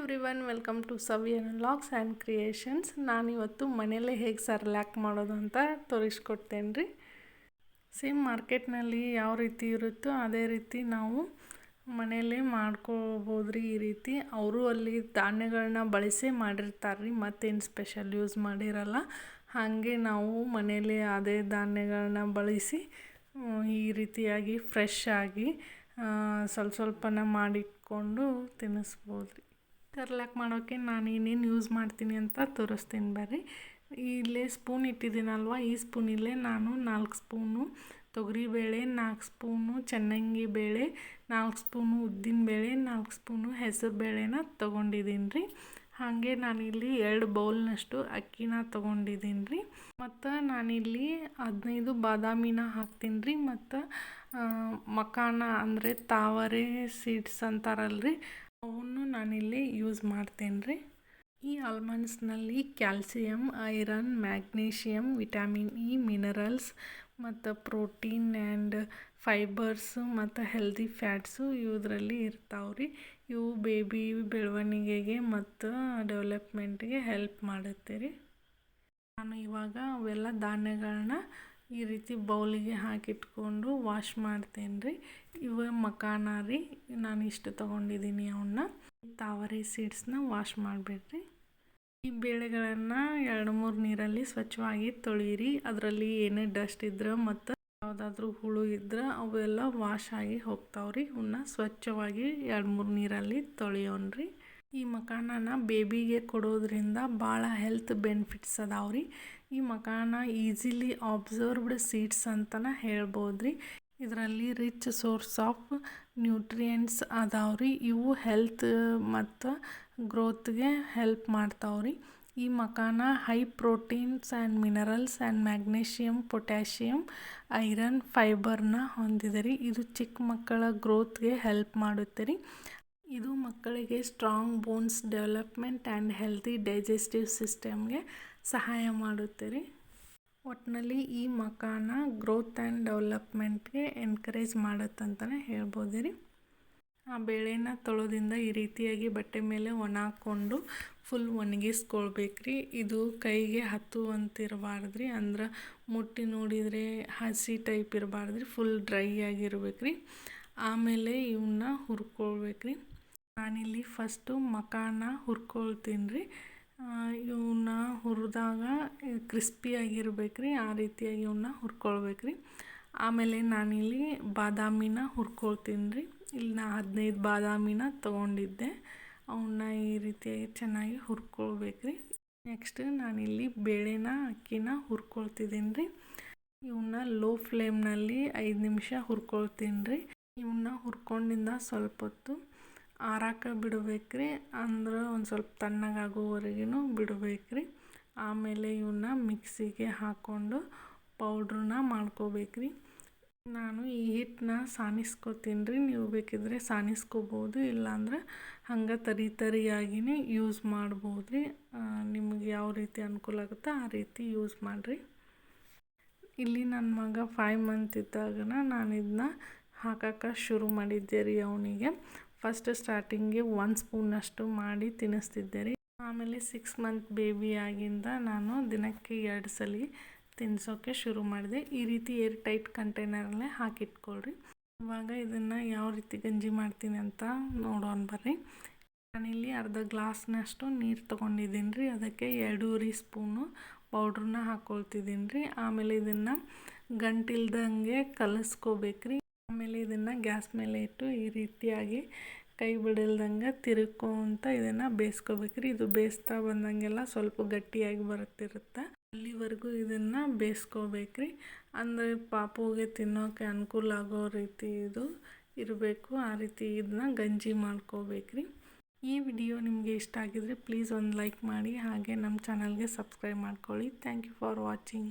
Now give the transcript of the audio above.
Every one welcome to Saviyan logs and creations ನಾನಿವತ್ತು ಮನೆಯಲ್ಲೇ ಹೇಗೆ ಸರ್ಲ್ಯಾಕ್ ಮಾಡೋದು ಅಂತ ತೋರಿಸ್ಕೊಡ್ತೇನೆ ರೀ ಸೇಮ್ ಮಾರ್ಕೆಟ್ನಲ್ಲಿ ಯಾವ ರೀತಿ ಇರುತ್ತೋ ಅದೇ ರೀತಿ ನಾವು ಮನೆಯಲ್ಲೇ ಮಾಡ್ಕೋಬೋದು ರೀ ಈ ರೀತಿ. ಅವರು ಅಲ್ಲಿ ಧಾನ್ಯಗಳನ್ನ ಬಳಸಿ ಮಾಡಿರ್ತಾರೆ ರೀ ಮತ್ತೇನು ಸ್ಪೆಷಲ್ ಯೂಸ್ ಮಾಡಿರಲ್ಲ. ಹಾಗೆ ನಾವು ಮನೆಯಲ್ಲೇ ಅದೇ ಧಾನ್ಯಗಳನ್ನ ಬಳಸಿ ಈ ರೀತಿಯಾಗಿ ಫ್ರೆಶ್ ಆಗಿ ಸ್ವಲ್ಪ ಸ್ವಲ್ಪನ ಮಾಡಿಟ್ಕೊಂಡು ತಿನ್ನಿಸ್ಬೋದು ರೀ ಕರ್ಲಾಕ್ ಮಾಡೋಕ್ಕೆ ನಾನು ಏನೇನು ಯೂಸ್ ಮಾಡ್ತೀನಿ ಅಂತ ತೋರಿಸ್ತೀನಿ ಬರ್ರಿ. ಇಲ್ಲೇ ಸ್ಪೂನ್ ಇಟ್ಟಿದ್ದೀನಲ್ವ, ಈ ಸ್ಪೂನಿಲ್ಲೇ ನಾನು ನಾಲ್ಕು ಸ್ಪೂನು ತೊಗರಿಬೇಳೆ ನಾಲ್ಕು ಸ್ಪೂನು ಚೆನ್ನಂಗಿ ಬೇಳೆ, ನಾಲ್ಕು ಸ್ಪೂನು ಉದ್ದಿನಬೇಳೆ ನಾಲ್ಕು ಸ್ಪೂನು ಹೆಸರು ಬೇಳೆನ ತೊಗೊಂಡಿದ್ದೀನಿ ರೀ. ಹಾಗೆ ನಾನಿಲ್ಲಿ ಎರಡು ಬೌಲ್ನಷ್ಟು ಅಕ್ಕಿನ ತೊಗೊಂಡಿದ್ದೀನಿ ರೀ. ಮತ್ತು ನಾನಿಲ್ಲಿ ಹದಿನೈದು ಬಾದಾಮಿನ ಹಾಕ್ತೀನಿ ರೀ. ಮತ್ತು ಮಕಾನ ಅಂದರೆ ತಾವರೆ ಸೀಡ್ಸ್ ಅಂತಾರಲ್ರಿ. ಅವನ್ನು ನಾನಿಲ್ಲಿ ಯೂಸ್ ಮಾಡ್ತೇನೆ ರೀ ಈ ಆಲ್ಮಂಡ್ಸ್ನಲ್ಲಿ calcium, iron magnesium vitamin E, minerals ಮತ್ತು ಪ್ರೋಟೀನ್ ಆ್ಯಂಡ್ ಫೈಬರ್ಸ್ ಮತ್ತು ಹೆಲ್ದಿ ಫ್ಯಾಟ್ಸು ಇವುದರಲ್ಲಿ ಇರ್ತಾವೆ ರೀ ಇವು ಬೇಬಿ ಬೆಳವಣಿಗೆಗೆ ಮತ್ತು ಡೆವಲಪ್ಮೆಂಟ್ಗೆ ಹೆಲ್ಪ್ ಮಾಡುತ್ತೆ ರೀ. ನಾನು ಇವಾಗ ಅವೆಲ್ಲ ಧಾನ್ಯಗಳನ್ನ ಈ ರೀತಿ ಬೌಲಿಗೆ ಹಾಕಿಟ್ಕೊಂಡು ವಾಶ್ ಮಾಡ್ತೇನೆ ರೀ. ಇವ ಮಕಾನ ರೀ. ನಾನು ಇಷ್ಟು ತೊಗೊಂಡಿದ್ದೀನಿ ಅವನ್ನ. ತಾವರೆ ಸೀಡ್ಸ್ನ ವಾಶ್ ಮಾಡಬೇಡ್ರಿ. ಈ ಬೇಳೆಗಳನ್ನು ಎರಡು ಮೂರು ನೀರಲ್ಲಿ ಸ್ವಚ್ಛವಾಗಿ ತೊಳೀರಿ. ಅದರಲ್ಲಿ ಏನೇ ಡಸ್ಟ್ ಇದ್ರೆ ಮತ್ತು ಯಾವುದಾದ್ರೂ ಹುಳು ಇದ್ರೆ ಅವೆಲ್ಲ ವಾಶ್ ಆಗಿ ಹೋಗ್ತಾವ್ರಿ. ಇವನ್ನ ಸ್ವಚ್ಛವಾಗಿ ಎರಡು ಮೂರು ನೀರಲ್ಲಿ ತೊಳೆಯೋಣ್ರಿ. ಈ ಮಖಾನನ ಬೇಬಿಗೆ ಕೊಡೋದ್ರಿಂದ ಭಾಳ ಹೆಲ್ತ್ ಬೆನಿಫಿಟ್ಸ್ ಅದಾವ್ರಿ. ಈ ಮಖಾನ ಈಸಿಲಿ ಅಬ್ಸರ್ವ್ಡ್ ಸೀಡ್ಸ್ ಅಂತಲೇ ಹೇಳ್ಬೋದು ರೀ ಇದರಲ್ಲಿ ರಿಚ್ ಸೋರ್ಸ್ ಆಫ್ ನ್ಯೂಟ್ರಿಯೆಂಟ್ಸ್ ಅದಾವ್ರಿ. ಇವು ಹೆಲ್ತ್ ಮತ್ತು ಗ್ರೋತ್ಗೆ ಹೆಲ್ಪ್ ಮಾಡ್ತಾವ್ರಿ. ಈ makhana high proteins and minerals and magnesium potassium iron ಫೈಬರ್ನ ಹೊಂದಿದೆ ರೀ. ಇದು ಚಿಕ್ಕ ಮಕ್ಕಳ ಗ್ರೋತ್ಗೆ ಹೆಲ್ಪ್ ಮಾಡುತ್ತೆ ರೀ. ಇದು ಮಕ್ಕಳಿಗೆ strong bones development and healthy digestive ಸಿಸ್ಟಮ್ಗೆ ಸಹಾಯ ಮಾಡುತ್ತೆ ರೀ. ಒಟ್ಟಿನಲ್ಲಿ ಈ ಮಕಾನ ಗ್ರೋತ್ ಆ್ಯಂಡ್ ಡೆವಲಪ್ಮೆಂಟ್ಗೆ ಎನ್ಕರೇಜ್ ಮಾಡುತ್ತಂತಲೇ ಹೇಳ್ಬೋದು ರೀ. ಆ ಬೇಳೆನ ತೊಳೋದಿಂದ ಈ ರೀತಿಯಾಗಿ ಬಟ್ಟೆ ಮೇಲೆ ಒಣ ಹಾಕ್ಕೊಂಡು ಫುಲ್ ಒಣಗಿಸ್ಕೊಳ್ಬೇಕ್ರಿ ಇದು ಕೈಗೆ ಹತ್ತುವಂತಿರಬಾರ್ದು ರೀ. ಅಂದ್ರೆ ಮುಟ್ಟಿ ನೋಡಿದರೆ ಹಸಿ ಟೈಪ್ ಇರಬಾರ್ದು ರೀ. ಫುಲ್ ಡ್ರೈ ಆಗಿರ್ಬೇಕು ರೀ. ಆಮೇಲೆ ಇವನ್ನ ಹುರ್ಕೊಳ್ಬೇಕು ರೀ. ನಾನಿಲ್ಲಿ ಫಸ್ಟು ಮಕಾನ ಹುರ್ಕೊಳ್ತೀನಿ ರೀ ಇವನ್ನ ಹುರಿದಾಗ ಕ್ರಿಸ್ಪಿಯಾಗಿರ್ಬೇಕು ರೀ ಆ ರೀತಿಯಾಗಿ ಇವನ್ನ ಹುರ್ಕೊಳ್ಬೇಕು ರೀ ಆಮೇಲೆ ನಾನಿಲ್ಲಿ ಬಾದಾಮಿನ ಹುರ್ಕೊಳ್ತೀನಿ ರೀ ಇಲ್ಲಿ ನಾ ಹದಿನೈದು ಬಾದಾಮಿನ ತೊಗೊಂಡಿದ್ದೆ. ಅವನ್ನ ಈ ರೀತಿಯಾಗಿ ಚೆನ್ನಾಗಿ ಹುರ್ಕೊಳ್ಬೇಕು ರೀ ನೆಕ್ಸ್ಟ್ ನಾನಿಲ್ಲಿ ಬೇಳೆನ ಅಕ್ಕಿನ ಹುರ್ಕೊಳ್ತಿದ್ದೀನಿ ರೀ ಇವನ್ನ ಲೋ ಫ್ಲೇಮ್ನಲ್ಲಿ ಐದು ನಿಮಿಷ ಹುರ್ಕೊಳ್ತೀನಿ ರೀ ಇವನ್ನ ಹುರ್ಕೊಂಡಿಂದ ಸ್ವಲ್ಪ ಹೊತ್ತು ಆರಾಕ ಬಿಡ್ಬೇಕು ರೀ ಅಂದ್ರೆ ಒಂದು ಸ್ವಲ್ಪ ತಣ್ಣಗಾಗೋವರೆಗೂ ಬಿಡ್ಬೇಕು ರೀ ಆಮೇಲೆ ಇವನ್ನ ಮಿಕ್ಸಿಗೆ ಹಾಕ್ಕೊಂಡು ಪೌಡ್ರನ್ನ ಮಾಡ್ಕೋಬೇಕು ರೀ ನಾನು ಈ ಹಿಟ್ಟನ್ನ ಸಾನಿಸ್ಕೋತೀನಿ ರೀ ನೀವು ಬೇಕಿದ್ರೆ ಸಾನಿಸ್ಕೋಬೋದು, ಇಲ್ಲಾಂದ್ರೆ ಹಂಗೆ ತರಿ ತರಿಯಾಗಿನೇ ಯೂಸ್ ಮಾಡ್ಬೋದು ರೀ ನಿಮಗೆ ಯಾವ ರೀತಿ ಅನುಕೂಲ ಆಗುತ್ತೋ ಆ ರೀತಿ ಯೂಸ್ ಮಾಡಿರಿ. ಇಲ್ಲಿ ನನ್ನ ಮಗ ಫೈವ್ ಮಂತ್ ಇದ್ದಾಗನ ನಾನು ಇದನ್ನ ಹಾಕಕ್ಕೆ ಶುರು ಮಾಡಿದ್ದೆ ರೀ ಅವನಿಗೆ. ಫಸ್ಟ್ ಸ್ಟಾರ್ಟಿಂಗ್ಗೆ ಒಂದು ಸ್ಪೂನಷ್ಟು ಮಾಡಿ ತಿನ್ನಿಸ್ತಿದ್ದೆ ರೀ ಆಮೇಲೆ ಸಿಕ್ಸ್ ಮಂತ್ ಬೇಬಿ ಆಗಿಂದ ನಾನು ದಿನಕ್ಕೆ ಎರಡು ಸಲ ತಿನ್ನಿಸೋಕ್ಕೆ ಶುರು ಮಾಡಿದೆ. ಈ ರೀತಿ ಏರ್ ಟೈಟ್ ಕಂಟೈನರಲ್ಲೇ ಹಾಕಿಟ್ಕೊಳ್ರಿ. ಇವಾಗ ಇದನ್ನು ಯಾವ ರೀತಿ ಗಂಜಿ ಮಾಡ್ತೀನಿ ಅಂತ ನೋಡೋಣ ಬರ್ರಿ. ನಾನಿಲ್ಲಿ ಅರ್ಧ ಗ್ಲಾಸ್ನಷ್ಟು ನೀರು ತೊಗೊಂಡಿದ್ದೀನಿ ರೀ ಅದಕ್ಕೆ ಎರಡೂವರೆ ಸ್ಪೂನು ಪೌಡ್ರನ್ನ ಹಾಕ್ಕೊಳ್ತಿದ್ದೀನಿ ರೀ ಆಮೇಲೆ ಇದನ್ನು ಗಂಟಿಲ್ದಂಗೆ ಕಲಿಸ್ಕೋಬೇಕ್ರಿ. ಆಮೇಲೆ ಇದನ್ನು ಗ್ಯಾಸ್ ಮೇಲೆ ಇಟ್ಟು ಈ ರೀತಿಯಾಗಿ ಕೈ ಬಿಡಲ್ದಂಗೆ ತಿರುಗ್ಕೊಂತ ಇದನ್ನು ಬೇಯಿಸ್ಕೋಬೇಕ್ರಿ. ಇದು ಬೇಯಿಸ್ತಾ ಬಂದಂಗೆಲ್ಲ ಸ್ವಲ್ಪ ಗಟ್ಟಿಯಾಗಿ ಬರುತ್ತಿರುತ್ತೆ. ಅಲ್ಲಿವರೆಗೂ ಇದನ್ನು ಬೇಯಿಸ್ಕೋಬೇಕ್ರಿ. ಅಂದರೆ ಪಾಪುಗೆ ತಿನ್ನೋಕೆ ಅನುಕೂಲ ಆಗೋ ರೀತಿ ಇದು ಇರಬೇಕು. ಆ ರೀತಿ ಇದನ್ನ ಗಂಜಿ ಮಾಡ್ಕೋಬೇಕ್ರಿ. ಈ ವಿಡಿಯೋ ನಿಮಗೆ ಇಷ್ಟ ಆಗಿದರೆ ಪ್ಲೀಸ್ ಒಂದು ಲೈಕ್ ಮಾಡಿ ಹಾಗೆ ನಮ್ಮ ಚಾನಲ್ಗೆ ಸಬ್ಸ್ಕ್ರೈಬ್ ಮಾಡ್ಕೊಳ್ಳಿ. Thank you for watching.